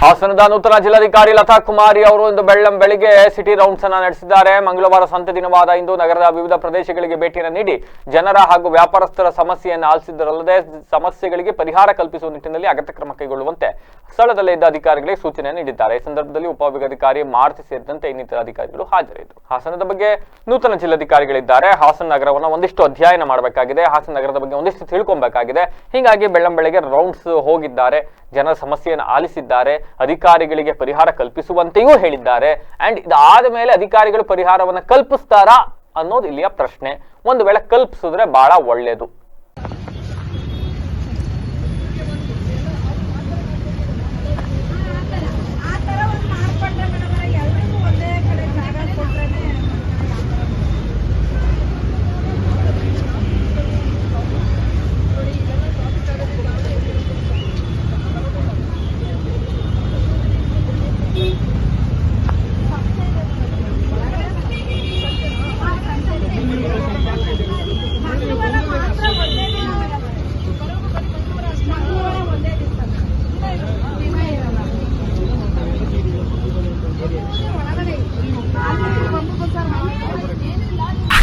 ಹಾಸನದ ನೂತನ ಜಿಲ್ಲಾಧಿಕಾರಿ ಲತಾ ಕುಮಾರಿ ಅವರು ಇಂದು ಬೆಳ್ಳಂ ಬೆಳಿಗ್ಗೆ ಸಿಟಿ ರೌಂಡ್ಸ್ ಅನ್ನ ನಡೆಸಿದ್ದಾರೆ. ಮಂಗಳವಾರ ಸಂತೆ ದಿನವಾದ ಇಂದು ನಗರದ ವಿವಿಧ ಪ್ರದೇಶಗಳಿಗೆ ಭೇಟಿಯನ್ನು ನೀಡಿ ಜನರ ಹಾಗೂ ವ್ಯಾಪಾರಸ್ಥರ ಸಮಸ್ಯೆಯನ್ನು ಆಲಿಸಿದ್ದರಲ್ಲದೆ ಸಮಸ್ಯೆಗಳಿಗೆ ಪರಿಹಾರ ಕಲ್ಪಿಸುವ ನಿಟ್ಟಿನಲ್ಲಿ ಅಗತ್ಯ ಕ್ರಮ ಕೈಗೊಳ್ಳುವಂತೆ ಸ್ಥಳದಲ್ಲೇ ಇದ್ದ ಅಧಿಕಾರಿಗಳಿಗೆ ಸೂಚನೆ ನೀಡಿದ್ದಾರೆ. ಈ ಸಂದರ್ಭದಲ್ಲಿ ಉಪವಿಭಾಗಾಧಿಕಾರಿ ಮಾರುತಿ ಸೇರಿದಂತೆ ಇನ್ನಿತರ ಅಧಿಕಾರಿಗಳು ಹಾಜರಿದ್ದರು. ಹಾಸನದ ಬಗ್ಗೆ ನೂತನ ಜಿಲ್ಲಾಧಿಕಾರಿಗಳಿದ್ದಾರೆ. ಹಾಸನ ನಗರವನ್ನು ಒಂದಿಷ್ಟು ಅಧ್ಯಯನ ಮಾಡಬೇಕಾಗಿದೆ. ಹಾಸನ ನಗರದ ಬಗ್ಗೆ ಒಂದಿಷ್ಟು ತಿಳ್ಕೊಬೇಕಾಗಿದೆ. ಹೀಗಾಗಿ ಬೆಳ್ಳಂ ಬೆಳಗ್ಗೆ ರೌಂಡ್ಸ್ ಹೋಗಿದ್ದಾರೆ. ಜನರ ಸಮಸ್ಯೆಯನ್ನು ಆಲಿಸಿದ್ದಾರೆ, ಅಧಿಕಾರಿಗಳಿಗೆ ಪರಿಹಾರ ಕಲ್ಪಿಸುವಂತೆಯೂ ಹೇಳಿದ್ದಾರೆ. ಅಂಡ್ ಇದಾದ ಮೇಲೆ ಅಧಿಕಾರಿಗಳು ಪರಿಹಾರವನ್ನು ಕಲ್ಪಿಸ್ತಾರಾ ಅನ್ನೋದು ಇಲ್ಲಿಯ ಪ್ರಶ್ನೆ. ಒಂದು ವೇಳೆ ಕಲ್ಪಿಸಿದ್ರೆ ಬಹಳ ಒಳ್ಳೆಯದು